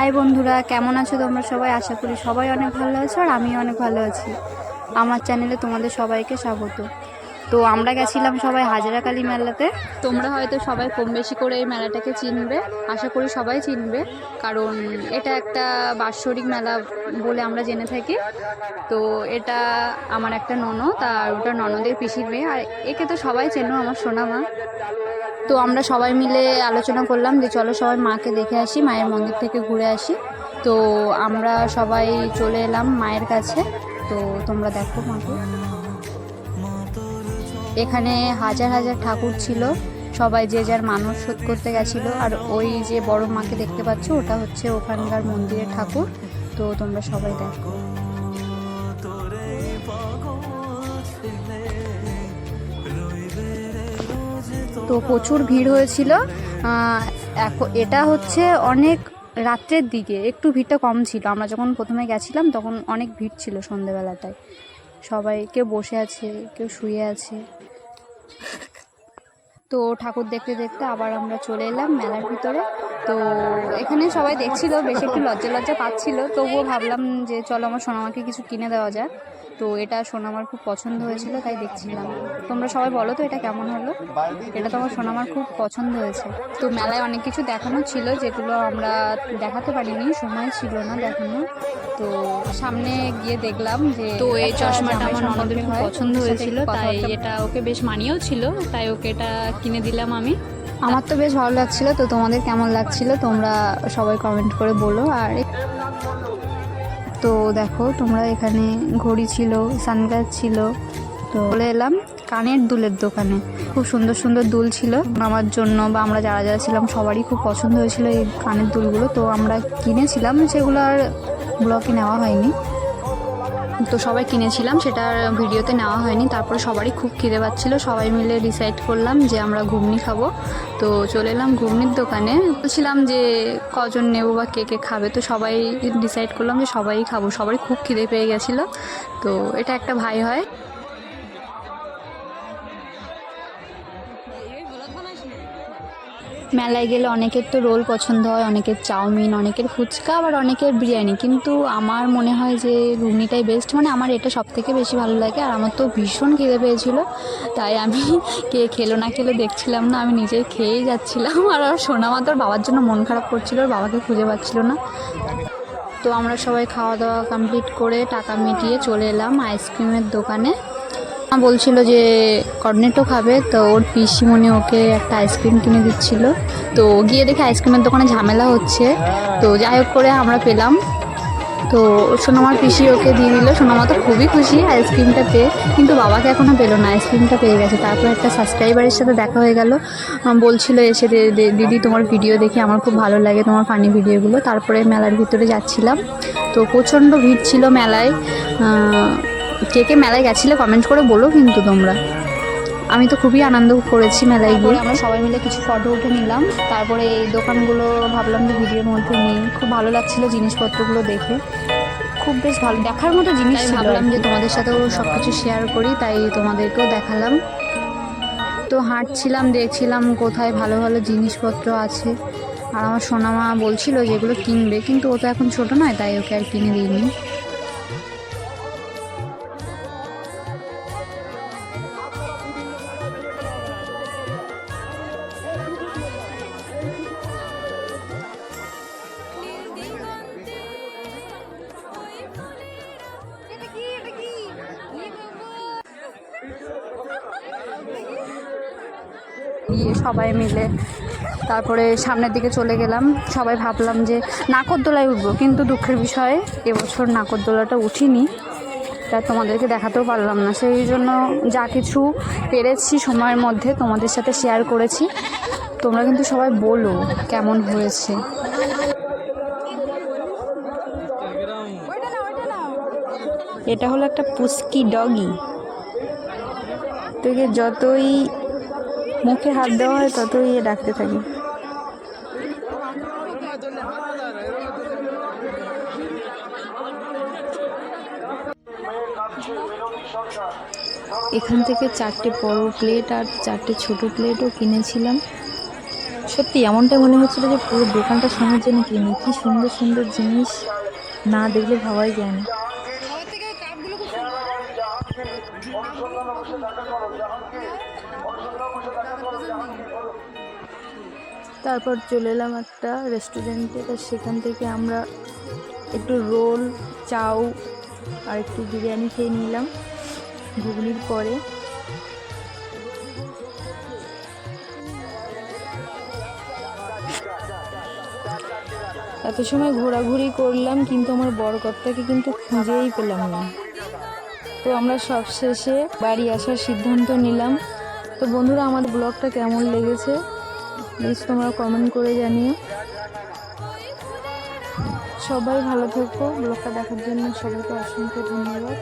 High বন্ধুরা, কেমন আছো তোমরা সবাই? আশা করি সবাই অনেক ভালো আছো আর আমিও অনেক ভালো আছি। আমার চ্যানেলে তোমাদের সবাইকে স্বাগত। তো আমরা গেছিলাম সবাই হাজারাকালী মেলাতে। তোমরা হয়তো সবাই কম বেশি করে এই মেলাটাকে চিনবে, আশা করি সবাই চিনবে, কারণ এটা একটা বাৎসরিক মেলা বলে আমরা জেনে থাকি। তো এটা আমার একটা ননদ, আর ওটা ননদের পিসির মেয়ে, আর একে তো সবাই চেনো, আমার সোনা মা তো আমরা সবাই মিলে আলোচনা করলাম যে চলো সবাই মাকে দেখে আসি, মায়ের মন্দির থেকে ঘুরে আসি। তো আমরা সবাই চলে এলাম মায়ের কাছে। তো তোমরা দেখো মাকে। এখানে হাজার হাজার ঠাকুর ছিল। সবাই যে যার মানব শোধ করতে গেছিল। আর ওই যে বড় মাকে দেখতে পাচ্ছ, ওটা হচ্ছে ওখানকার মন্দিরের ঠাকুর। তো তোমরা সবাই দেখো। তো প্রচুর ভিড় হয়েছিল। এটা হচ্ছে অনেক রাত্রের দিকে। একটু ভিড়টা কম ছিল। আমরা যখন প্রথমে গেছিলাম, তখন অনেক ভিড় ছিল সন্ধেবেলাটায়। সবাই কেউ বসে আছে কেউ শুয়ে আছে। তো ঠাকুর দেখতে দেখতে আবার আমরা চলে এলাম মেলার ভিতরে। তো এখানে সবাই দেখছিল বেশি একটু লজ্জা লজ্জা পাচ্ছিল। তবুও ভাবলাম যে চলো আমার সোনামাকে কিছু কিনে দেওয়া যাক। তো এটা সোনামার খুব পছন্দ হয়েছিল তাই দেখছিলাম। তোমরা সবাই বলো তো এটা কেমন হলো? এটা তো আমার সোনামার খুব পছন্দ হয়েছে। তো মেলায় অনেক কিছু দেখানো ছিল যেগুলো আমরা দেখাতে পারিনি সময় ছিল না দেখানো। তো সামনে গিয়ে দেখলাম যে তো এই চশমাটা আমার ননদের খুব পছন্দ হয়েছিল তাই এটা ওকে বেশ মানিয়েও ছিল তাই ওকে এটা কিনে দিলাম আমি। আমার তো বেশ ভালো লাগছিল, তো তোমাদের কেমন লাগছিল তোমরা সবাই কমেন্ট করে বলো। আর তো দেখো, তোমরা এখানে ঘড়ি ছিল, সানগ্লাস ছিল, তো চলে এলাম কানের দুলের দোকানে। খুব সুন্দর সুন্দর দুল ছিল। আমার জন্য বা আমরা যারা যারা ছিলাম, সবারই খুব পছন্দ হয়েছিল এই কানের দুলগুলো। তো আমরা কিনেছিলাম, সেগুলো আর ব্লকে নেওয়া হয়নি। তো সবাই কিনেছিলাম সেটা ভিডিওতে নেওয়া হয়নি, তারপরে সবারই খুব খিদে পাচ্ছিলো, সবাই মিলে ডিসাইড করলাম যে আমরা ঘুগনি খাব। তো চলে এলাম ঘুগনির দোকানে। বলছিলাম যে কজন নেব বা কে কে খাবে, তো সবাই ডিসাইড করলাম যে সবাই খাব, সবারই খুব খিদে পেয়ে গেছিল। তো এটা একটা ভাই হয়। মেলায় গেলে অনেকের তো রোল পছন্দ হয়, অনেকের চাউমিন, অনেকের ফুচকা, আবার অনেকের বিরিয়ানি। কিন্তু আমার মনে হয় যে ঘুগনিটাই বেস্ট মানে আমার এটা সব থেকে বেশি ভালো লাগে আর আমার তো ভীষণ খিদে পেয়েছিল, তাই আমি কে খেলো না খেলো দেখছিলাম না, আমি নিজেই খেয়েই যাচ্ছিলাম। আর আর সোনামা তোর বাবার জন্য মন খারাপ করছিল বাবাকে খুঁজে পাচ্ছিল না। তো আমরা সবাই খাওয়া দাওয়া কমপ্লিট করে টাকা মিটিয়ে চলে এলাম আইসক্রিমের দোকানে। বলছিল যে কর্নেটো খাবে, তো ওর পিসিমণি ওকে একটা আইসক্রিম কিনে দিচ্ছিল। তো গিয়ে দেখে আইসক্রিমের দোকানে ঝামেলা হচ্ছে। তো যাই হোক করে আমরা পেলাম। তো সোনামার পিসি ওকে দিয়ে দিল। সোনামা তো খুবই খুশি আইসক্রিমটা পেয়ে, কিন্তু বাবাকে এখনও পেল না, আইসক্রিমটা পেয়ে গেছে। তারপর একটা সাবস্ক্রাইবারের সাথে দেখা হয়ে গেল। বলছিল এসে দিদি তোমার ভিডিও দেখে, আমার খুব ভালো লাগে তোমার ফানি ভিডিওগুলো। তারপরে মেলার ভিতরে যাচ্ছিলাম। তো প্রচণ্ড ভিড় ছিল মেলায়। কে কে মেলায় গেছিলে কমেন্ট করে বলো কিন্তু তোমরা। আমি তো খুবই আনন্দ করেছি মেলায় গিয়ে। আমরা সবাই মিলে কিছু ফটো উঠে নিলাম। তারপরে এই দোকানগুলো ভাবলাম যে ভিডিওর মধ্যে নিই। খুব ভালো লাগছিল জিনিসপত্রগুলো দেখে। খুব বেশ ভালো দেখার মতো জিনিস ভাবলাম যে তোমাদের সাথেও সব কিছু শেয়ার করি তাই তোমাদেরকেও দেখালাম। তো হাঁটছিলাম দেখছিলাম কোথায় ভালো ভালো জিনিসপত্র আছে। আর আমার সোনামা বলছিল যে এগুলো কিনবে কিন্তু ও তো এখন ছোটো নয় তাই ওকে আর কিনে দিইনি। সবাই মিলে তারপরে সামনের দিকে চলে গেলাম। সবাই ভাবলাম যে নাকরদোলায় উঠবো, কিন্তু দুঃখের বিষয়ে, এবছর নাকরদোলাটা উঠিনি। তা তোমাদেরকে দেখাতেও পারলাম না। সেই জন্য যা কিছু পেরেছি সময়ের মধ্যে তোমাদের সাথে শেয়ার করেছি। তোমরা কিন্তু সবাই বলো কেমন হয়েছে। এটা হলো একটা পুস্কি ডগি। তোকে যতই মুখে হাত দেওয়া হয়, ততই ইয়ে ডাকতে থাকি। এখান থেকে চারটে বড় প্লেট আর চারটে ছোট প্লেটও কিনেছিলাম। সত্যি, এমনটাই মনে হচ্ছিল যে পুরো দোকানটা সোনার জন্য কিনি কি সুন্দর সুন্দর জিনিস। না দেখলে ভাবাই যায় না। তারপর চলে এলাম একটা রেস্টুরেন্টে তো সেখান থেকে আমরা একটু রোল, চাউ আর একটু বিরিয়ানি খেয়ে নিলাম ঘুগনির পরে। এত সময় ঘোরাঘুরি করলাম, কিন্তু আমার বরকর্তাকে কিন্তু খুঁজেই পেলাম না। তো আমরা সব শেষে বাড়ি আসার সিদ্ধান্ত নিলাম। তো বন্ধুরা আমার ব্লগটা কেমন লেগেছে? প্লিজ তোমরা কমেন্ট করে জানিও। সবাই ভালো থাকব ব্লগটা দেখার জন্য সবাইকে অসংখ্য ধন্যবাদ।